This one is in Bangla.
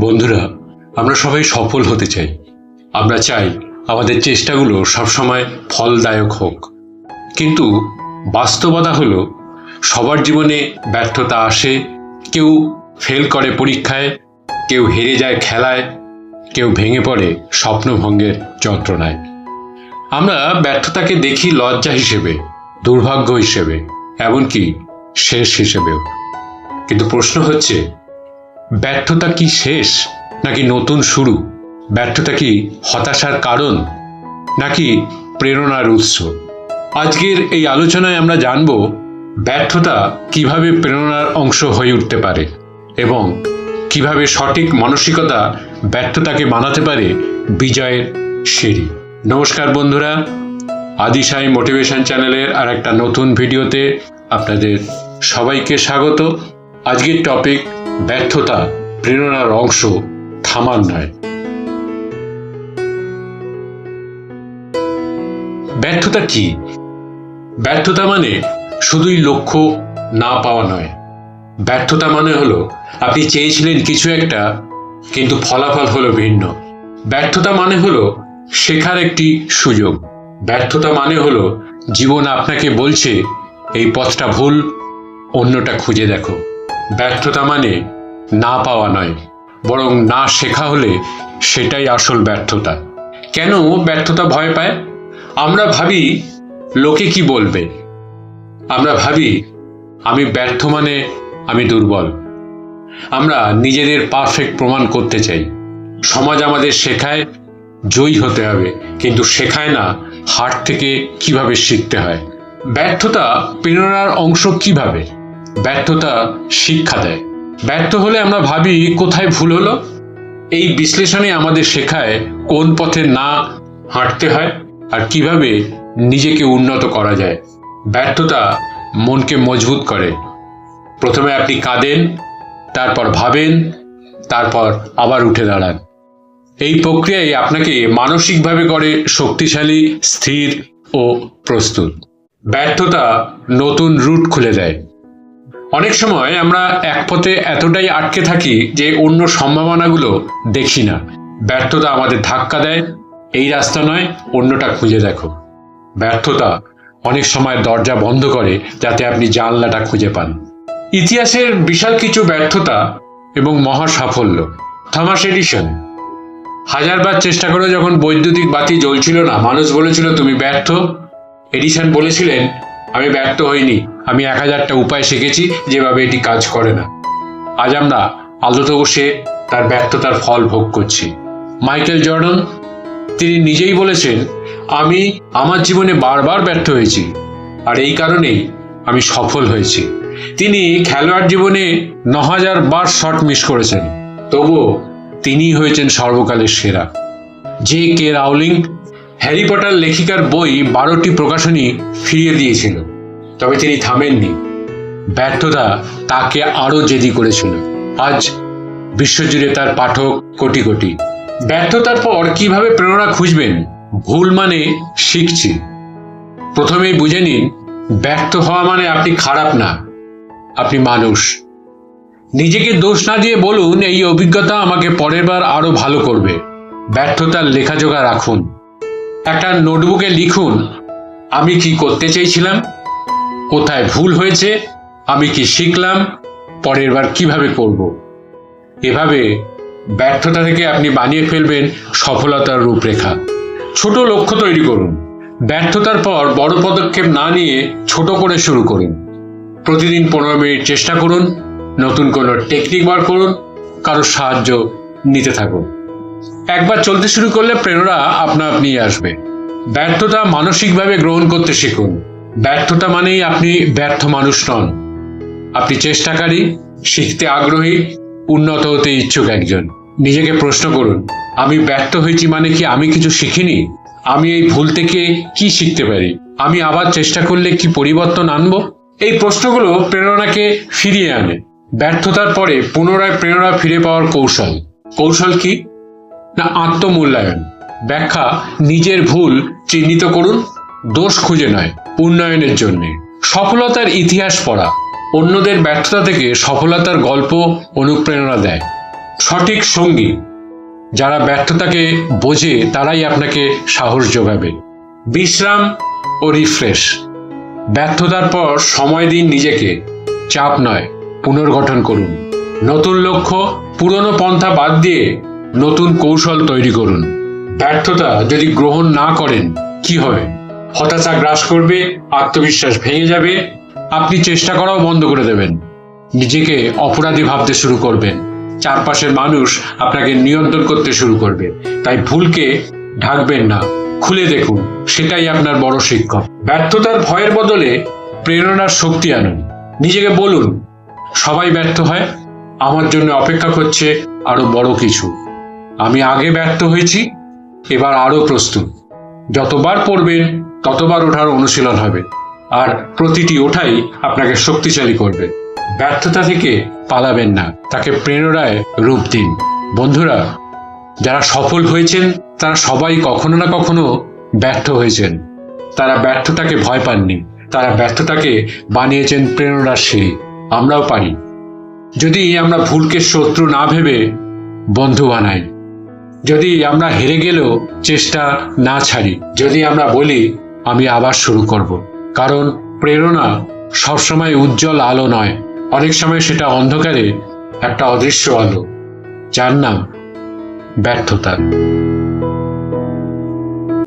বন্ধুরা, আমরা সবাই সফল হতে চাই। আমরা চাই আমাদের চেষ্টাগুলো সবসময় ফলদায়ক হোক। কিন্তু বাস্তবতা হলো, সবার জীবনে ব্যর্থতা আসে, কেউ ফেল করে পরীক্ষায়, কেউ হেরে যায় খেলায়, কেউ ভেঙে পড়ে স্বপ্নভঙ্গের যন্ত্রণায়। আমরা ব্যর্থতাকে দেখি লজ্জা হিসেবে, দুর্ভাগ্য হিসেবে, এমনকি শেষ হিসেবেও। কিন্তু প্রশ্ন হচ্ছে ব্যর্থতা কি শেষ নাকি নতুন শুরু? ব্যর্থতা কি হতাশার কারণ নাকি প্রেরণার উৎস? আজকের এই আলোচনায় আমরা জানব ব্যর্থতা কীভাবে প্রেরণার অংশ হয়ে উঠতে পারে এবং কীভাবে সঠিক মানসিকতা ব্যর্থতাকে বানাতে পারে বিজয়ের সিঁড়ি। নমস্কার বন্ধুরা আদিশাই মোটিভেশন চ্যানেলের আর একটা নতুন ভিডিওতে আপনাদের সবাইকে স্বাগত। আজকের টপিক ব্যর্থতা প্রেরণার অংশ থামার নয়। ব্যর্থতা কি? ব্যর্থতা মানে শুধুই লক্ষ্য না পাওয়া নয়। ব্যর্থতা মানে হলো আপনি চেয়েছিলেন কিছু একটা, কিন্তু ফলাফল হলো ভিন্ন। ব্যর্থতা মানে হলো শেখার একটি সুযোগ। ব্যর্থতা মানে হলো জীবন আপনাকে বলছে, এই পথটা ভুল, অন্যটা খুঁজে দেখো। ব্যর্থতা মানে না পাওয়া নয়, বরং না শেখা হলে সেটাই আসল ব্যর্থতা। কেন ব্যর্থতা ভয় পায়? আমরা ভাবি, লোকে কি বলবে? আমরা ভাবি, আমি ব্যর্থ মানে আমি দুর্বল। আমরা নিজেদের পারফেক্ট প্রমাণ করতে চাই। সমাজ আমাদের শেখায়, জয়ী হতে হবে। কিন্তু শেখায় না, হার থেকে কীভাবে শিখতে হয়? ব্যর্থতা প্রেরণার অংশ কীভাবে? ব্যর্থতা শিক্ষা দেয়। ব্যর্থ হলে আমরা ভাবি, কোথায় ভুল হলো? এই বিশ্লেষণে আমাদের শেখায় কোন পথে না হাঁটতে হয় আর কীভাবে নিজেকে উন্নত করা যায়। ব্যর্থতা মনকে মজবুত করে। প্রথমে আপনি কাঁদেন, তারপর ভাবেন, তারপর আবার উঠে দাঁড়ান। এই প্রক্রিয়ায় আপনাকে মানসিকভাবে করে শক্তিশালী, স্থির ও প্রস্তুত। ব্যর্থতা নতুন রুট খুলে দেয়। অনেক সময় আমরা এক পথে এতটাই আটকে থাকি যে অন্য সম্ভাবনাগুলো দেখি না। ব্যর্থতা আমাদের ধাক্কা দেয়, এই রাস্তা নয়, অন্যটা খুঁজে দেখো। ব্যর্থতা অনেক সময় দরজা বন্ধ করে যাতে আপনি জানলাটা খুঁজে পান। ইতিহাসের বিশাল কিছু ব্যর্থতা এবং মহা সাফল্য থমাস এডিশন হাজারবার চেষ্টা করে যখন বৈদ্যুতিক বাতি জ্বলছিল না, মানুষ বলেছিল, তুমি ব্যর্থ। এডিশন বলেছিলেন আমি ব্যর্থ হইনি। আমি এক হাজারটা উপায় শিখেছি যেভাবে এটি কাজ করে না। আজ আমরা আলোতে বসে তার ব্যর্থতার ফল ভোগ করছি। মাইকেল জর্ডন, তিনি নিজেই বলেছেন, আমি আমার জীবনে বারবার ব্যর্থ হয়েছি আর এই কারণেই আমি সফল হয়েছি। তিনি খেলোয়াড় জীবনে ন হাজার বার শট মিস করেছেন। তবুও তিনিই হয়েছেন সর্বকালের সেরা। J K Rowling Harry Potter লেখিকার বই বারোটি প্রকাশনী ফিরিয়ে দিয়েছিল, তবে তিনি থামেননি। ব্যর্থতা তাকে আরও জেদি করেছিল। আজ বিশ্বজুড়ে তার পাঠক কোটি কোটি। ব্যর্থতার পর কীভাবে প্রেরণা খুঁজবেন? ভুল মানে শিখছি। প্রথমেই বুঝে নিন, ব্যর্থ হওয়া মানে আপনি খারাপ না, আপনি মানুষ। নিজেকে দোষ না দিয়ে বলুন, এই অভিজ্ঞতা আমাকে পরের বার আরও ভালো করবে। ব্যর্থতার লেখাজোখা রাখুন। একটা নোটবুকে লিখুন, আমি কি করতে চেয়েছিলাম, কোথায় ভুল হয়েছে, আমি কি শিখলাম, পরের বার কীভাবে করব। এভাবে ব্যর্থতা থেকে আপনি বানিয়ে ফেলবেন সফলতার রূপরেখা। ছোট লক্ষ্য তৈরি করুন। ব্যর্থতার পর বড় পদক্ষেপ না নিয়ে ছোট করে শুরু করুন। প্রতিদিন পনেরো মিনিট চেষ্টা করুন, নতুন কোনো টেকনিক বার করুন, কারও সাহায্য নিতে থাকুন। একবার চলতে শুরু করলে প্রেরণা আপনা আপনি আসবে। ব্যর্থতা মানসিকভাবে গ্রহণ করতে শিখুন। ব্যর্থতা মানেই আপনি ব্যর্থ মানুষ নন। আপনি চেষ্টাকারী, শিখতে আগ্রহী, উন্নত হতে ইচ্ছুক একজন। নিজেকে প্রশ্ন করুন, আমি ব্যর্থ হয়েছি মানে কি আমি কিছু শিখিনি? আমি এই ভুল থেকে কি শিখতে পারি? আমি আবার চেষ্টা করলে কি পরিবর্তন আনব? এই প্রশ্নগুলো প্রেরণাকে ফিরিয়ে আনে। ব্যর্থতার পরে পুনরায় প্রেরণা ফিরে পাওয়ার কৌশল। কৌশল কি? না আত্মমূল্যায়ন? ব্যাখ্যা, নিজের ভুল চিহ্নিত করুন, দোষ খুঁজে নয় উন্নয়নের জন্য। সফলতার ইতিহাস পড়া, অন্যদের ব্যর্থতা থেকে সফলতার গল্প অনুপ্রেরণা দেয়। সঠিক সঙ্গী, যারা ব্যর্থতাকে বোঝে, তারাই আপনাকে সাহস যোগাবে। বিশ্রাম ও রিফ্রেশ, ব্যর্থতার পর সময় দিন নিজেকে, চাপ নয়, পুনর্গঠন করুন। নতুন লক্ষ্য, পুরনো পন্থা বাদ দিয়ে নতুন কৌশল তৈরি করুন। ব্যর্থতা যদি গ্রহণ না করেন, কি হবে? হতাশা গ্রাস করবে, আত্মবিশ্বাস ভেঙে যাবে, আপনি চেষ্টা করাও বন্ধ করে দেবেন। নিজেকে অপরাধী ভাবতে শুরু করবেন। চারপাশের মানুষ আপনাকে নিয়ন্ত্রণ করতে শুরু করবে। তাই ভুলকে ঢাকবেন না, খুলে দেখুন, সেটাই আপনার বড় শিক্ষক। ব্যর্থতার ভয়ের বদলে প্রেরণার শক্তি আনুন। নিজেকে বলুন, সবাই ব্যর্থ হয়? আমার জন্য অপেক্ষা করছে আরও বড় কিছু। আমি আগে ব্যর্থ হয়েছি, এবার আরও প্রস্তুত। যতবার পড়বেন ততবার ওঠার অনুশীলন হবে, আর প্রতিটি ওঠাই আপনাকে শক্তিশালী করবে। ব্যর্থতা থেকে পালাবেন না, তাকে প্রেরণায় রূপ দিন। বন্ধুরা, যারা সফল হয়েছেন, তারা সবাই কখনো না কখনো ব্যর্থ হয়েছেন। তারা ব্যর্থতাকে ভয় পাননি, তারা ব্যর্থতাকে বানিয়েছেন প্রেরণার সিঁড়ি আমরাও পারি। যদি আমরা ভুলকে শত্রু না ভেবে বন্ধু বানাই যদি আমরা হেরে গেলেও চেষ্টা না ছাড়ি, যদি আমরা বলি, আমি আবার শুরু করব। কারণ প্রেরণা সবসময় উজ্জ্বল আলো নয়, অনেক সময় সেটা অন্ধকারে একটা অদৃশ্য আলো, যার নাম ব্যর্থতা।